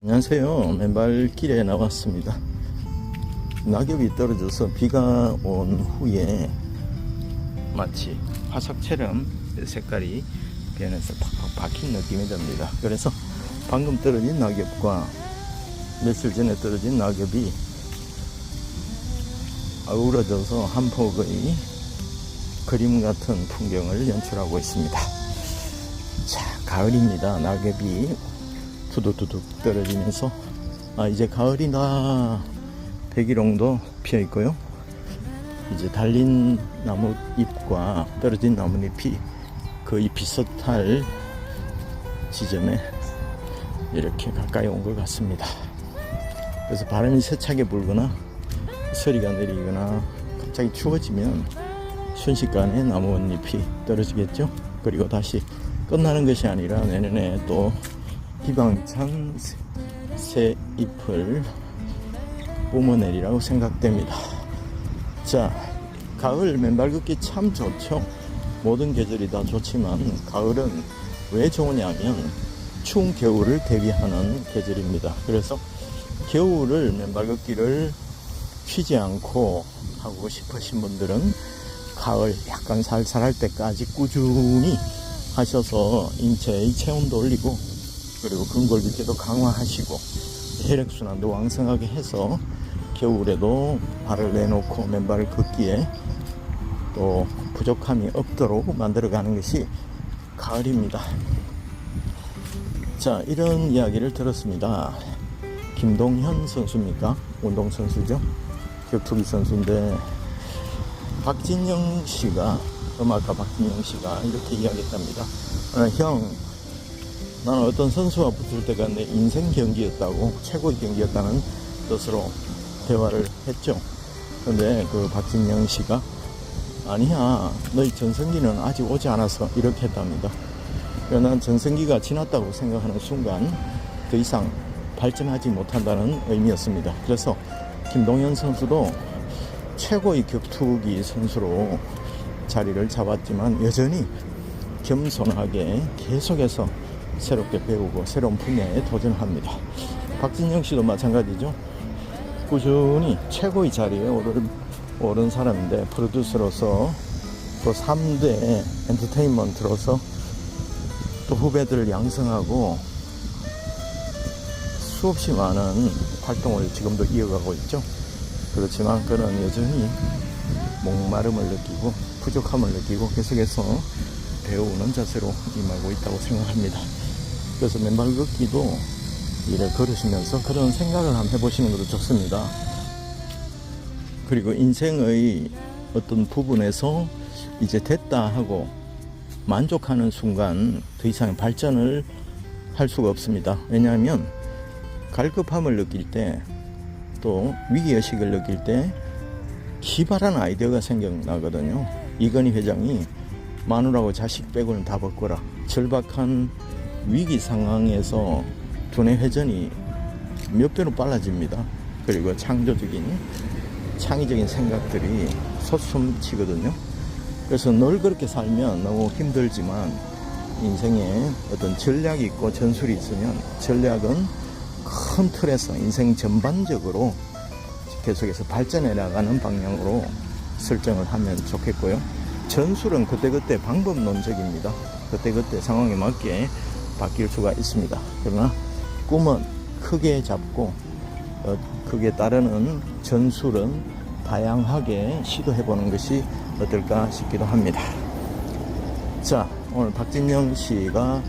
안녕하세요. 맨발길에 나왔습니다. 낙엽이 떨어져서 비가 온 후에 마치 화석처럼 색깔이 변해서 팍팍 박힌 느낌이 듭니다. 그래서 방금 떨어진 낙엽과 며칠 전에 떨어진 낙엽이 어우러져서 한 폭의 그림 같은 풍경을 연출하고 있습니다. 자, 가을입니다. 낙엽이 두둑두둑 떨어지면서 아 이제 가을이다 백일홍도 피어 있고요. 이제 달린 나무 잎과 떨어진 나뭇잎이 거의 비슷할 지점에 이렇게 가까이 온 것 같습니다. 그래서 바람이 세차게 불거나 서리가 내리거나 갑자기 추워지면 순식간에 나뭇잎이 떨어지겠죠? 그리고 다시 끝나는 것이 아니라 내년에 또 희망찬 새- 새 잎을 뿜어내리라고 생각됩니다. 자, 가을 맨발 걷기 참 좋죠. 모든 계절이 다 좋지만 가을은 왜 좋으냐면 추운 겨울을 대비하는 계절입니다. 그래서 겨울을 맨발 걷기를 쉬지 않고 하고 싶으신 분들은 가을 약간 살살할 때까지 꾸준히 하셔서 인체의 체온도 올리고 그리고 근골격계도 강화하시고 혈액순환도 왕성하게 해서 겨울에도 발을 내놓고 맨발을 걷기에 또 부족함이 없도록 만들어가는 것이 가을입니다. 자, 이런 이야기를 들었습니다. 김동현 선수입니까? 운동선수죠? 격투기 선수인데, 박진영 씨가, 음악가 박진영 씨가 이렇게 이야기했답니다. 어, 형, 나는 어떤 선수와 붙을 때가 내 인생 경기였다고 최고의 경기였다는 뜻으로 대화를 했죠. 근데 그 박진영 씨가 아니야 너희 전성기는 아직 오지 않아서 이렇게 했답니다. 그러나 난 전성기가 지났다고 생각하는 순간 더 이상 발전하지 못한다는 의미였습니다. 그래서 김동현 선수도 최고의 격투기 선수로 자리를 잡았지만 여전히 겸손하게 계속해서 새롭게 배우고 새로운 분야에 도전합니다. 박진영 씨도 마찬가지죠. 꾸준히 최고의 자리에 오른, 오른 사람인데 프로듀서로서 또 3대 엔터테인먼트로서 또 후배들을 양성하고 수없이 많은 활동을 지금도 이어가고 있죠. 그렇지만 그는 여전히 목마름을 느끼고 부족함을 느끼고 계속해서 배우는 자세로 임하고 있다고 생각합니다. 그래서 맨발 걷기도 이래 걸으시면서 그런 생각을 한번 해보시는 것도 좋습니다. 그리고 인생의 어떤 부분에서 이제 됐다 하고 만족하는 순간 더 이상 발전을 할 수가 없습니다. 왜냐하면 갈급함을 느낄 때 또 위기의식을 느낄 때 기발한 아이디어가 생겨나거든요. 이건희 회장이 마누라고 자식 빼고는 다 벗거라. 절박한 위기 상황에서 두뇌 회전이 몇 배로 빨라집니다. 그리고 창조적인 창의적인 생각들이 솟움치거든요. 그래서 늘 그렇게 살면 너무 힘들지만 인생에 어떤 전략이 있고 전술이 있으면 전략은 큰 틀에서 인생 전반적으로 계속해서 발전해 나가는 방향으로 설정을 하면 좋겠고요. 전술은 그때그때 방법론적입니다. 그때그때 상황에 맞게 바뀔 수가 있습니다. 그러나 꿈은 크게 잡고 어, 그게 따르는 전술은 다양하게 시도해 보는 것이 어떨까 싶기도 합니다. 자, 오늘 박진영 씨가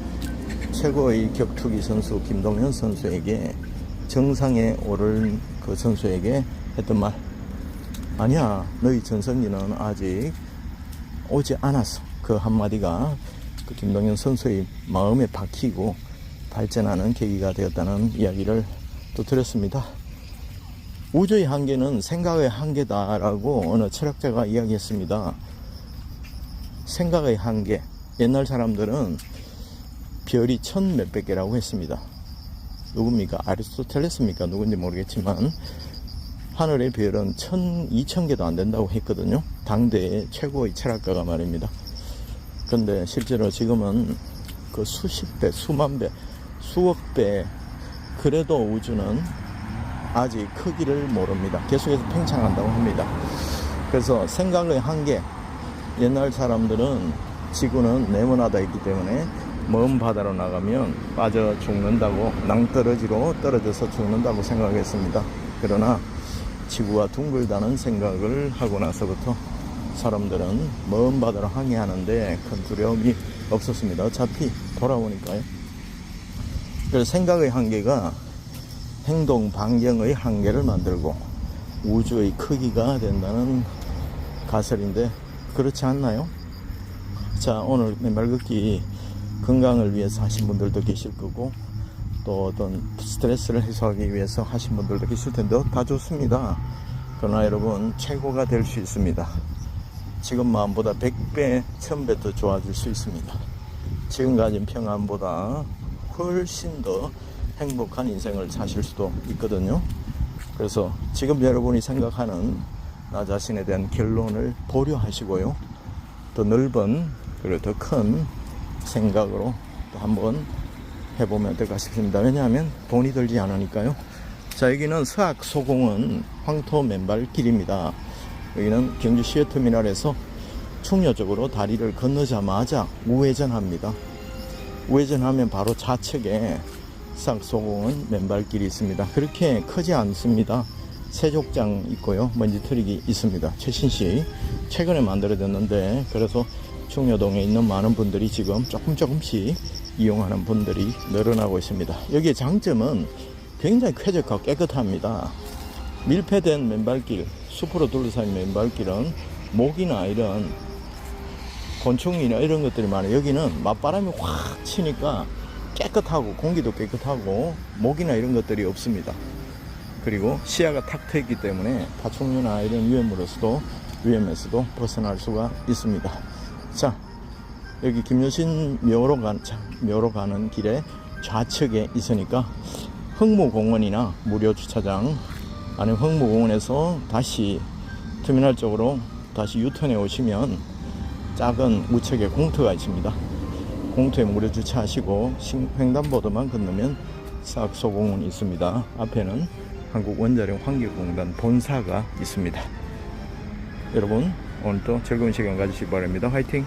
최고의 격투기 선수 김동현 선수에게 정상에 오른 그 선수에게 했던 말 아니야 너희 전성기는 아직 오지 않았어 그 한마디가 그 김동현 선수의 마음에 박히고 발전하는 계기가 되었다는 이야기를 또 들었습니다 우주의 한계는 생각의 한계다라고 어느 철학자가 이야기했습니다 생각의 한계 옛날 사람들은 별이 천 몇백 개라고 했습니다. 누굽니까? 아리스토텔레스입니까? 누군지 모르겠지만 하늘의 별은 천, 이천 개도 안 된다고 했거든요. 당대의 최고의 철학가가 말입니다. 근데 실제로 지금은 그 수십 배, 수만 배, 수억 배 그래도 우주는 아직 크기를 모릅니다. 계속해서 팽창한다고 합니다. 그래서 생각의 한계. 옛날 사람들은 지구는 네모나다 있기 때문에 먼 바다로 나가면 빠져 죽는다고 낭떠러지로 떨어져서 죽는다고 생각했습니다. 그러나 지구가 둥글다는 생각을 하고 나서부터 사람들은 먼 바다로 항해하는데 큰 두려움이 없었습니다. 어차피 돌아오니까요. 그래서 생각의 한계가 행동 반경의 한계를 만들고 우주의 크기가 된다는 가설인데 그렇지 않나요? 자 오늘 걷기 건강을 위해서 하신 분들도 계실 거고 또 어떤 스트레스를 해소하기 위해서 하신 분들도 계실 텐데 다 좋습니다. 그러나 여러분 최고가 될 수 있습니다. 지금 마음보다 100배, 1000배 더 좋아질 수 있습니다. 지금 가진 평안보다 훨씬 더 행복한 인생을 사실 수도 있거든요. 그래서 지금 여러분이 생각하는 나 자신에 대한 결론을 보류하시고요. 더 넓은 그리고 더 큰 생각으로 또 한번 해보면 어떨까 싶습니다. 왜냐하면 돈이 들지 않으니까요. 자 여기는 서악 소공은 황토 맨발 길입니다. 여기는 경주 시외터미널에서 충녀 쪽으로 다리를 건너자마자 우회전합니다. 우회전하면 바로 좌측에 싹소공은 맨발길이 있습니다. 그렇게 크지 않습니다. 세족장 있고요. 먼지털이기 있습니다. 최신식 최근에 만들어졌는데 그래서 충녀동에 있는 많은 분들이 지금 조금 조금씩 이용하는 분들이 늘어나고 있습니다. 여기의 장점은 굉장히 쾌적하고 깨끗합니다. 밀폐된 맨발길, 숲으로 둘러싸인 맨발길은 모기나 이런 곤충이나 이런 것들이 많아요. 여기는 맞바람이 확 치니까 깨끗하고 공기도 깨끗하고 모기나 이런 것들이 없습니다. 그리고 시야가 탁 트있기 때문에 파충류나 이런 위험으로서도 위험에서도 벗어날 수가 있습니다. 자, 여기 김여신 묘로 간, 자, 묘로 가는 길에 좌측에 있으니까 흥무공원이나 무료 주차장 아니면 흥무공원에서 다시 터미널 쪽으로 다시 유턴해 오시면 작은 우측에 공터가 있습니다. 공터에 무료 주차하시고 신- 횡단보도만 건너면 싹소공원이 있습니다. 앞에는 한국 원자력 환경공단 본사가 있습니다. 여러분 오늘도 즐거운 시간 가지시기 바랍니다. 화이팅!